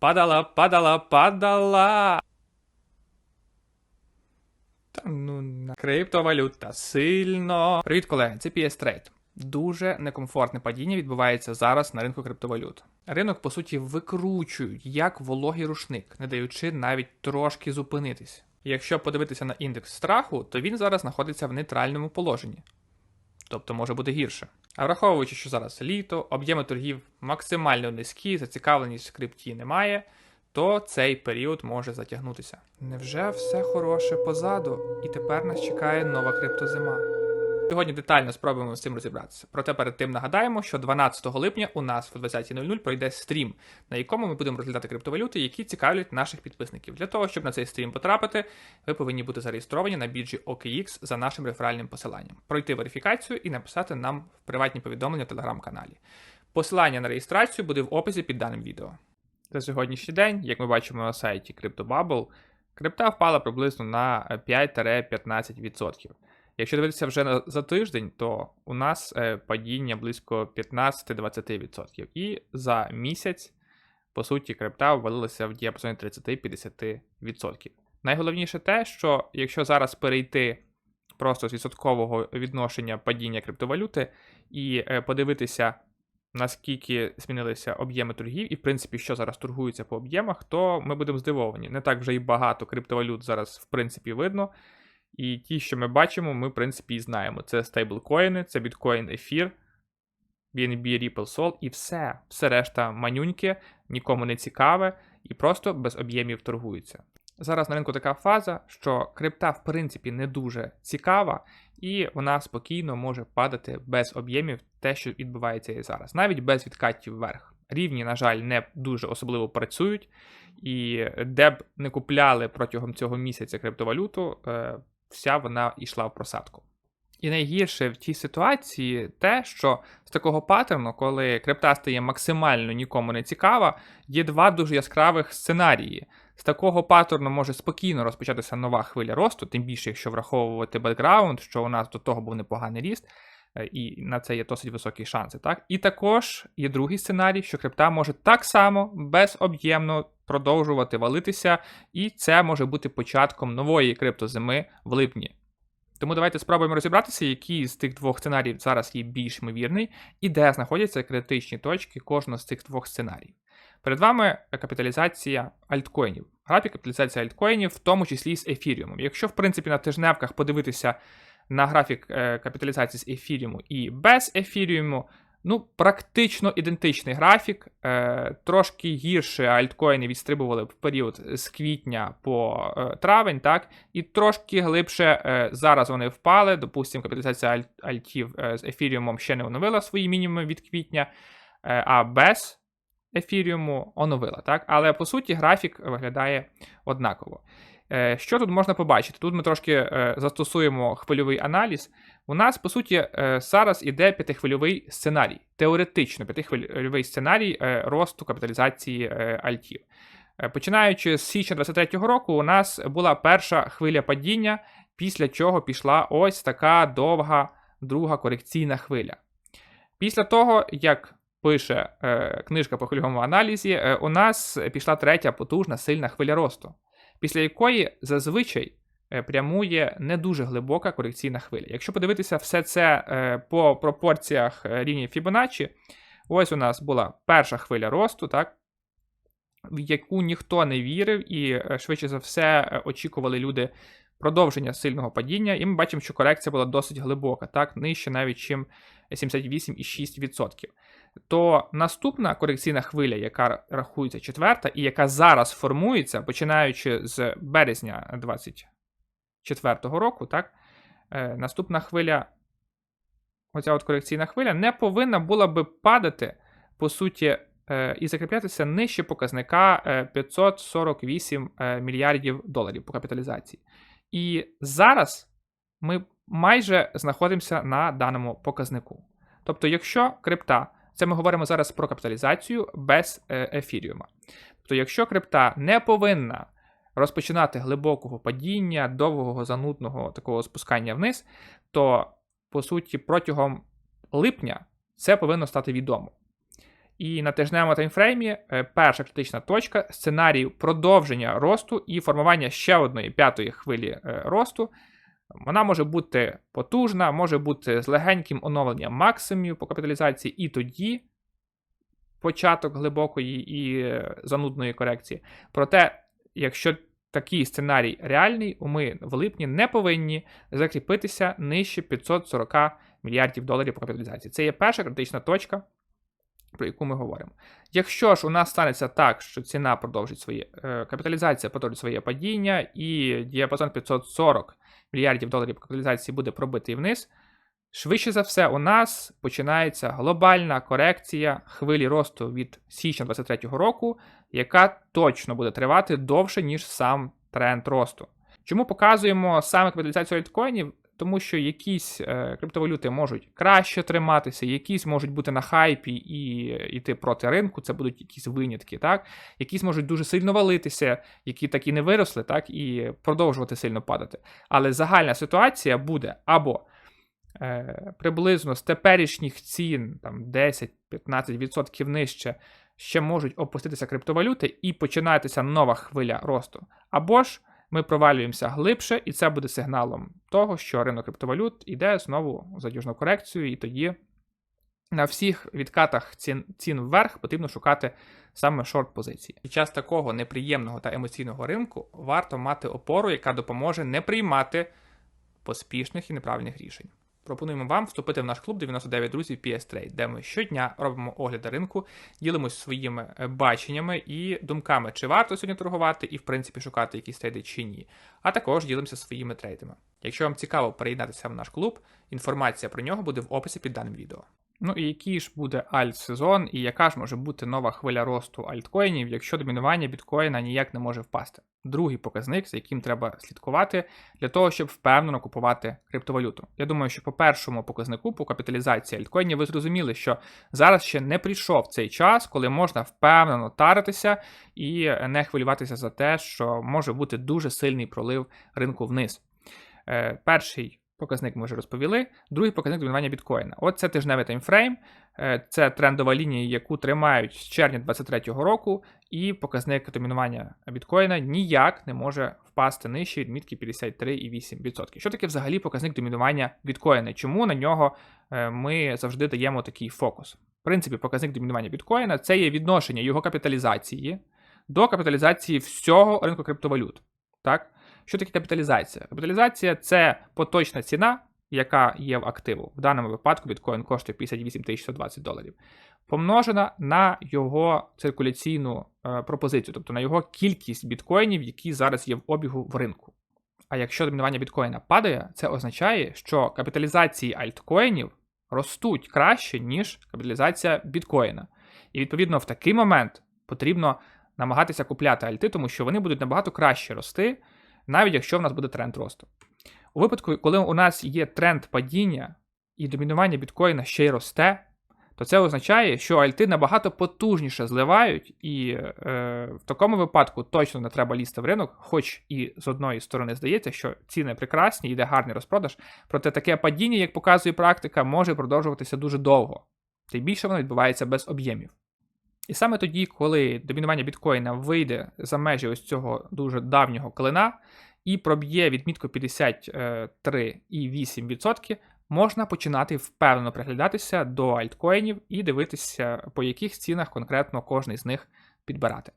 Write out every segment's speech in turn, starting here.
Падала, падала, падала. Та ну на криптовалюта сильно. Привіт, колеги, це PS Trade. Дуже некомфортне падіння відбувається зараз на ринку криптовалют. Ринок, по суті, викручують як вологий рушник, не даючи навіть трошки зупинитись. Якщо подивитися на індекс страху, то він зараз знаходиться в нейтральному положенні. Тобто може бути гірше. А враховуючи, що зараз літо, об'єми торгів максимально низькі, зацікавленість в крипті немає, то цей період може затягнутися. Невже все хороше позаду, і тепер нас чекає нова криптозима? Сьогодні детально спробуємо з цим розібратися. Проте перед тим нагадаємо, що 12 липня у нас в 20.00 пройде стрім, на якому ми будемо розглядати криптовалюти, які цікавлять наших підписників. Для того, щоб на цей стрім потрапити, ви повинні бути зареєстровані на біржі OKX за нашим реферальним посиланням, пройти верифікацію і написати нам в приватні повідомлення в телеграм-каналі. Посилання на реєстрацію буде в описі під даним відео. За сьогоднішній день, як ми бачимо на сайті CryptoBubble, крипта впала приблизно на 5-15%. Якщо дивитися вже на, за тиждень, то у нас е, падіння близько 15-20%. І за місяць, по суті, крипта ввалилася в діапазоні 30-50%. Найголовніше те, що якщо зараз перейти просто з відсоткового відношення падіння криптовалюти і е, подивитися, наскільки змінилися об'єми торгів, і, в принципі, що зараз торгується по об'ємах, то ми будемо здивовані. Не так вже і багато криптовалют зараз, в принципі, видно. І ті, що ми бачимо, ми, в принципі, і знаємо. Це стейблкоїни, це біткоін ефір, BNB, Ripple Sol і все. Все решта манюньки, нікому не цікаве і просто без об'ємів торгуються. Зараз на ринку така фаза, що крипта, в принципі, не дуже цікава, і вона спокійно може падати без об'ємів те, що відбувається і зараз, навіть без відкатів вверх. Рівні, на жаль, не дуже особливо працюють, і де б не купляли протягом цього місяця криптовалюту, е, вся вона йшла в просадку. І найгірше в цій ситуації те, що з такого паттерну, коли крипта стає максимально нікому не цікава, є два дуже яскравих сценарії. З такого паттерну може спокійно розпочатися нова хвиля росту, тим більше, якщо враховувати бекграунд, що у нас до того був непоганий ріст, і на це є досить високі шанси. Так? І також є другий сценарій, що крипта може так само безоб'ємно продовжувати валитися, і це може бути початком нової криптозими в липні. Тому давайте спробуємо розібратися, який з тих двох сценаріїв зараз є більш ймовірний, і де знаходяться критичні точки кожного з цих двох сценаріїв. Перед вами капіталізація альткоїнів. Графік капіталізації альткоїнів, в тому числі з ефіріумом. Якщо, в принципі, на тижневках подивитися на графік е, капіталізації з ефіріуму і без ефіріуму, Ну, практично ідентичний графік. Е, Трошки гірше альткоїни відстрибували в період з квітня по е, травень, так? І трошки глибше е, зараз вони впали. Допустимо, капіталізація аль альтів з ефіріумом ще не оновила свої мінімуми від квітня, а без ефіріуму оновила. так? Але по суті графік виглядає однаково. Е, що тут можна побачити? Тут ми трошки е, застосуємо хвильовий аналіз. У нас, по суті, е, зараз іде п'ятихвильовий сценарій, теоретично п'ятихвильовий сценарій росту капіталізації альтів. Починаючи з січня 2023 року, у нас була перша хвиля падіння, після чого пішла ось така довга друга корекційна хвиля. Після того, як пише книжка по хвильовому аналізі, у нас пішла третя потужна сильна хвиля росту після якої зазвичай е, прямує не дуже глибока корекційна хвиля. Якщо подивитися все це е, по пропорціях е, рівня Fibonacci, ось у нас була перша хвиля росту, так? в яку ніхто не вірив, і швидше за все очікували люди продовження сильного падіння, і ми бачимо, що корекція була досить глибока, так, нижче навіть чим 78,6% то наступна корекційна хвиля, яка рахується четверта, і яка зараз формується, починаючи з березня 2024 року, так, е, наступна хвиля, оця от корекційна хвиля, не повинна була би падати, по суті, е, і закріплятися нижче показника 548 е, мільярдів доларів по капіталізації. І зараз ми майже знаходимося на даному показнику. Тобто, якщо крипта це ми говоримо зараз про капіталізацію без е, ефіріума. Тобто, якщо крипта не повинна розпочинати глибокого падіння, довгого занудного такого спускання вниз, то по суті протягом липня це повинно стати відомо. І на тижневому таймфреймі е, перша критична точка сценарій продовження росту і формування ще одної п'ятої хвилі е, росту. Вона може бути потужна, може бути з легеньким оновленням максимумів по капіталізації, і тоді початок глибокої і е, занудної корекції. Проте, якщо такий сценарій реальний, ми в липні не повинні закріпитися нижче 540 мільярдів доларів по капіталізації. Це є перша критична точка, про яку ми говоримо. Якщо ж у нас станеться так, що ціна продовжить своє е, капіталізація продовжить своє падіння, і діапазон 540 мільярдів доларів капіталізації буде пробитий вниз. Швидше за все, у нас починається глобальна корекція хвилі росту від січня 2023 року, яка точно буде тривати довше, ніж сам тренд росту. Чому показуємо саме капіталізацію альткоїнів? Тому що якісь е, криптовалюти можуть краще триматися, якісь можуть бути на хайпі і йти проти ринку, це будуть якісь винятки, так? Якісь можуть дуже сильно валитися, які так і не виросли, так, і продовжувати сильно падати. Але загальна ситуація буде або е, приблизно з теперішніх цін, там 10-15% нижче, ще можуть опуститися криптовалюти і починатися нова хвиля росту. Або ж ми провалюємося глибше, і це буде сигналом того, що ринок криптовалют іде знову в задюжну корекцію, і тоді на всіх відкатах цін, цін вверх потрібно шукати саме шорт позиції. Під час такого неприємного та емоційного ринку варто мати опору, яка допоможе не приймати поспішних і неправильних рішень. Пропонуємо вам вступити в наш клуб 99 друзів PS Trade, де ми щодня робимо огляди ринку, ділимось своїми е, баченнями і думками, чи варто сьогодні торгувати і, в принципі, шукати якісь трейди чи ні. А також ділимося своїми трейдами. Якщо вам цікаво приєднатися в наш клуб, інформація про нього буде в описі під даним відео. Ну і який ж буде альт-сезон, і яка ж може бути нова хвиля росту альткоїнів, якщо домінування біткоїна ніяк не може впасти? Другий показник, за яким треба слідкувати для того, щоб впевнено купувати криптовалюту. Я думаю, що по першому показнику по капіталізації альткоїнів ви зрозуміли, що зараз ще не прийшов цей час, коли можна впевнено таритися і не хвилюватися за те, що може бути дуже сильний пролив ринку вниз. Е, перший Показник ми вже розповіли. Другий показник домінування біткоїна. От це тижневий таймфрейм, е, це трендова лінія, яку тримають з червня 2023 року, і показник домінування біткоїна ніяк не може впасти нижче відмітки 53,8%. Що таке взагалі показник домінування біткоїна? Чому на нього е, ми завжди даємо такий фокус? В принципі, показник домінування біткоїна це є відношення його капіталізації до капіталізації всього ринку криптовалют. Так? Що таке капіталізація? Капіталізація це поточна ціна, яка є в активу. В даному випадку біткоін коштує 58 120 доларів, помножена на його циркуляційну е, пропозицію, тобто на його кількість біткоїнів, які зараз є в обігу в ринку. А якщо домінування біткоїна падає, це означає, що капіталізації альткоїнів ростуть краще, ніж капіталізація біткоїна. І відповідно в такий момент потрібно намагатися купляти альти, тому що вони будуть набагато краще рости навіть якщо в нас буде тренд росту. У випадку, коли у нас є тренд падіння і домінування біткоїна ще й росте, то це означає, що альти набагато потужніше зливають, і е, в такому випадку точно не треба лізти в ринок, хоч і з одної сторони здається, що ціни прекрасні, йде гарний розпродаж, проте таке падіння, як показує практика, може продовжуватися дуже довго, тим більше воно відбувається без об'ємів. І саме тоді, коли домінування біткоїна вийде за межі ось цього дуже давнього клина і проб'є відмітку 53,8%, можна починати впевнено приглядатися до альткоїнів і дивитися, по яких цінах конкретно кожний з них підбирати.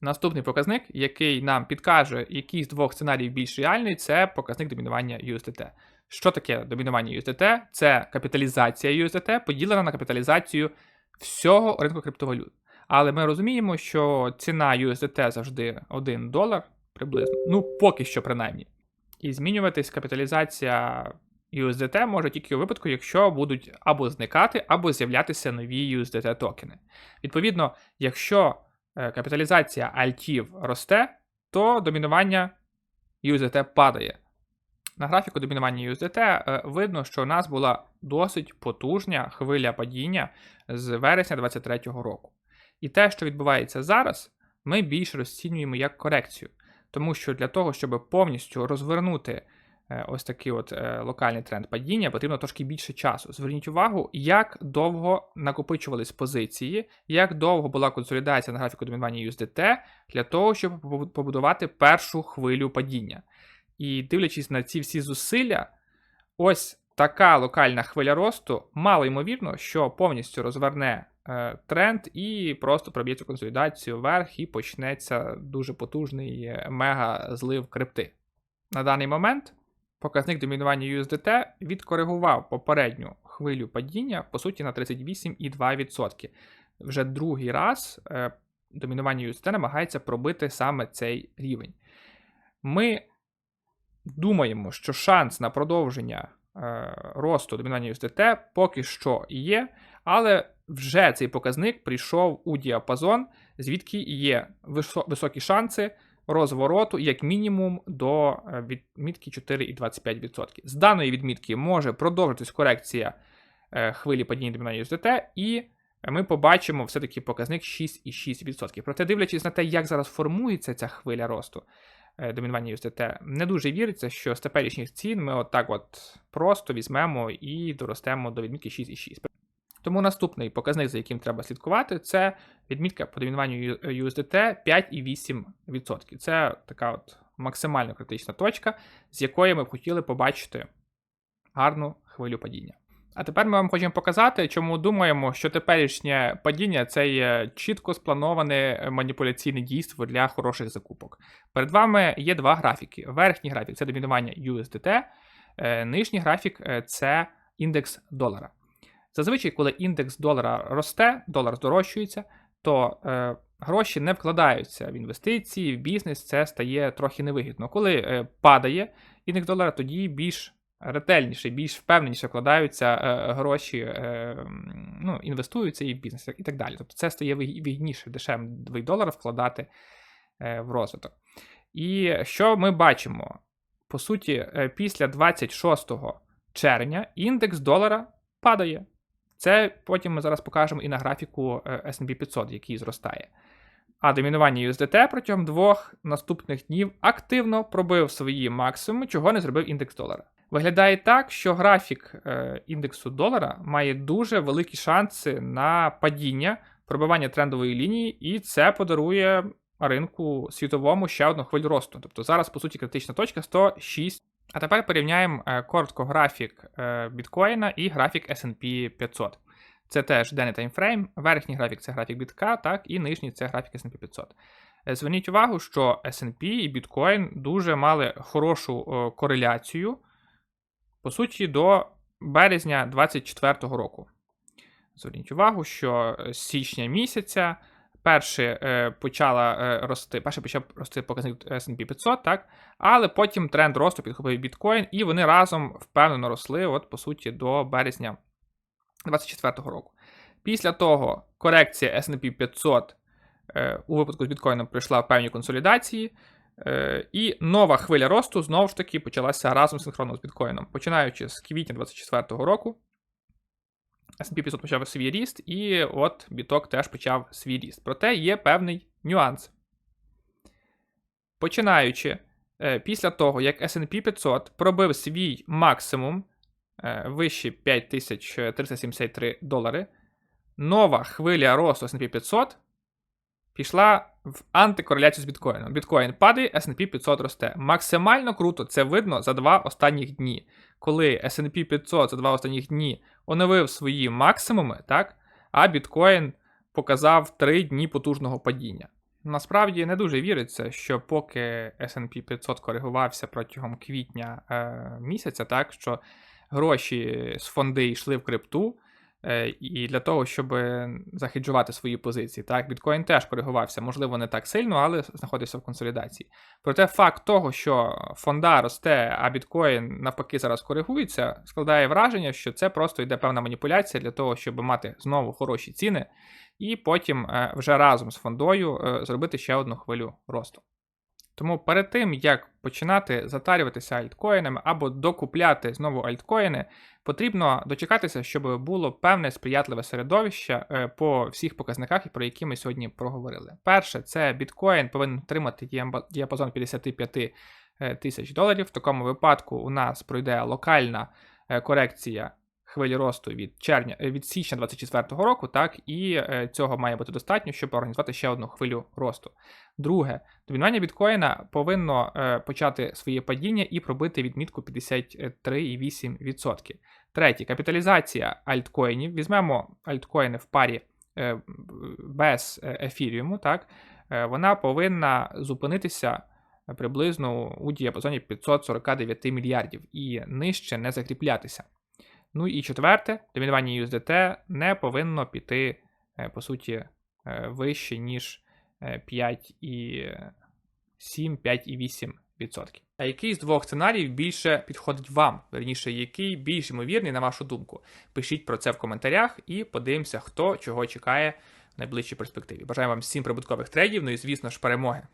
Наступний показник, який нам підкаже, який з двох сценаріїв більш реальний, це показник домінування USDT. Що таке домінування USDT? Це капіталізація USDT поділена на капіталізацію всього ринку криптовалют. Але ми розуміємо, що ціна USDT завжди 1 долар приблизно. Ну, поки що, принаймні. І змінюватись капіталізація USDT може тільки у випадку, якщо будуть або зникати, або з'являтися нові USDT токени. Відповідно, якщо е, капіталізація альтів росте, то домінування USDT падає. На графіку домінування USDT е, видно, що у нас була досить потужня хвиля падіння з вересня 2023 року. І те, що відбувається зараз, ми більш розцінюємо як корекцію. Тому що для того, щоб повністю розвернути е, ось такий от е, локальний тренд падіння, потрібно трошки більше часу. Зверніть увагу, як довго накопичувались позиції, як довго була консолідація на графіку домінування USDT для того, щоб побудувати першу хвилю падіння. І дивлячись на ці всі зусилля, ось така локальна хвиля росту, мало ймовірно, що повністю розверне тренд і просто проб'є цю консолідацію вверх і почнеться дуже потужний е, мега злив крипти. На даний момент показник домінування USDT відкоригував попередню хвилю падіння, по суті, на 38,2%. Вже другий раз е, домінування USDT намагається пробити саме цей рівень. Ми думаємо, що шанс на продовження е, росту домінування USDT поки що є, але вже цей показник прийшов у діапазон, звідки є високі шанси розвороту як мінімум до е, відмітки 4,25%. З даної відмітки може продовжитись корекція е, хвилі падіння домінування USDT, і ми побачимо все-таки показник 6,6%. Проте, дивлячись на те, як зараз формується ця хвиля росту е, домінування USDT, не дуже віриться, що з теперішніх цін ми отак от просто візьмемо і доростемо до відмітки 6,6%. Тому наступний показник, за яким треба слідкувати, це відмітка по домінуванню USDT 5,8%. Це така от максимально критична точка, з якої ми б хотіли побачити гарну хвилю падіння. А тепер ми вам хочемо показати, чому думаємо, що теперішнє падіння це є чітко сплановане маніпуляційне дійство для хороших закупок. Перед вами є два графіки. Верхній графік це домінування USDT, е, нижній графік е, це індекс долара. Зазвичай, коли індекс долара росте, долар здорожчується, то е, гроші не вкладаються в інвестиції, в бізнес, це стає трохи невигідно. Коли е, падає індекс долара, тоді більш ретельніше, більш впевненіше вкладаються е, гроші, е, ну, інвестуються і в бізнес і так далі. Тобто це стає виг- вигідніше дешевий долар вкладати е, в розвиток. І що ми бачимо? По суті, е, після 26 червня індекс долара падає. Це потім ми зараз покажемо і на графіку е, S&P 500, який зростає. А домінування USDT протягом двох наступних днів активно пробив свої максимуми, чого не зробив індекс долара. Виглядає так, що графік е, індексу долара має дуже великі шанси на падіння, пробивання трендової лінії, і це подарує ринку світовому ще одну хвилю росту. Тобто зараз, по суті, критична точка 106. А тепер порівняємо е, коротко графік е, біткоїна і графік SP 500. Це теж денний таймфрейм. Верхній графік це графік бітка, так, і нижній це графік SP 500. Е, Зверніть увагу, що SP і біткоін дуже мали хорошу кореляцію, по суті, до березня 2024 року. Зверніть увагу, що січня місяця перше е, почала е, рости, перше почав рости показник S&P 500, так, але потім тренд росту підхопив біткоін, і вони разом впевнено росли, от, по суті, до березня 2024 року. Після того корекція S&P 500 е, у випадку з біткоїном пройшла в певні консолідації, е, і нова хвиля росту знову ж таки почалася разом синхронно з біткоїном. Починаючи з квітня 2024 року, S&P 500 почав свій ріст, і от біток теж почав свій ріст. Проте є певний нюанс. Починаючи е, після того, як S&P 500 пробив свій максимум е, вище 5373 долари, нова хвиля росту S&P 500 пішла в антикореляцію з біткоїном. Біткоін падає, S&P 500 росте. Максимально круто це видно за два останніх дні. Коли S&P 500 за два останніх дні оновив свої максимуми, так, а біткоін показав 3 дні потужного падіння. Насправді не дуже віриться, що поки S&P 500 коригувався протягом квітня е, місяця, так що гроші з фонди йшли в крипту, і для того, щоб захеджувати свої позиції. Так, біткоін теж коригувався, можливо, не так сильно, але знаходився в консолідації. Проте факт того, що фонда росте, а біткоін навпаки зараз коригується, складає враження, що це просто йде певна маніпуляція для того, щоб мати знову хороші ціни, і потім е, вже разом з фондою е, зробити ще одну хвилю росту. Тому перед тим, як починати затарюватися альткоїнами або докупляти знову альткоїни, потрібно дочекатися, щоб було певне сприятливе середовище е, по всіх показниках, про які ми сьогодні проговорили. Перше, це біткоін повинен отримати діапазон 55 е, тисяч доларів. В такому випадку у нас пройде локальна е, корекція хвилі росту від червня е, від січня 24 року, так і е, цього має бути достатньо, щоб організувати ще одну хвилю росту. Друге, домінування біткоїна повинно е, почати своє падіння і пробити відмітку 53,8%. Третє, капіталізація альткоїнів. Візьмемо альткоїни в парі без ефіріуму, так, вона повинна зупинитися приблизно у діапазоні 549 мільярдів і нижче не закріплятися. Ну і четверте, домінування USDT не повинно піти, е, по суті, е, вище, ніж е, 5,7, 5,8%. А який з двох сценаріїв більше підходить вам? Верніше, який більш ймовірний, на вашу думку? Пишіть про це в коментарях і подивимося, хто чого чекає в найближчій перспективі. Бажаю вам всім прибуткових трейдів, ну і звісно ж перемоги.